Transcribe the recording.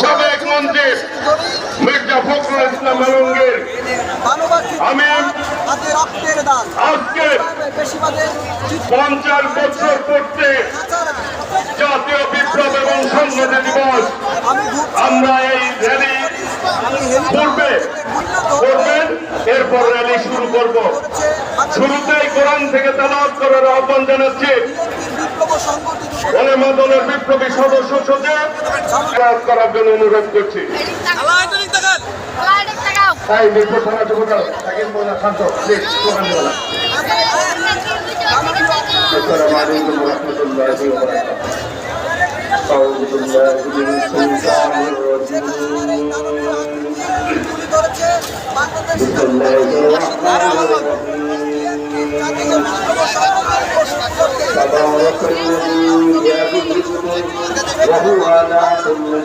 সাবেক মন্ত্রী মির্জা ফখরুল ইসলাম আলমগীর। আমি আজকে পঞ্চাশ বছর পূর্তি জাতীয় বিপ্লব এবং সংহতি দিবস। আমরা এই র্যালি পূর্বে করবেন এরপর র্যালি শুরু করব। শুরুতেই কোরআন থেকে তালাব করার আহ্বান জানাচ্ছি। ওলেমা দলের বিপ্লবী সদস্য সচিব তালাব করার জন্য অনুরোধ করছি তাই বিপ্লব থানা যুবদল সাকিব মোল্লা শান্ত প্লিজ স্লোগান দেওয়া السلام عليكم ورحمة الله وبركاته أعوذ بالله من الشيطان الرجيم তুলে ধরেছে বাংলাদেশ بسم الله الرحمن الرحيم وهو على كل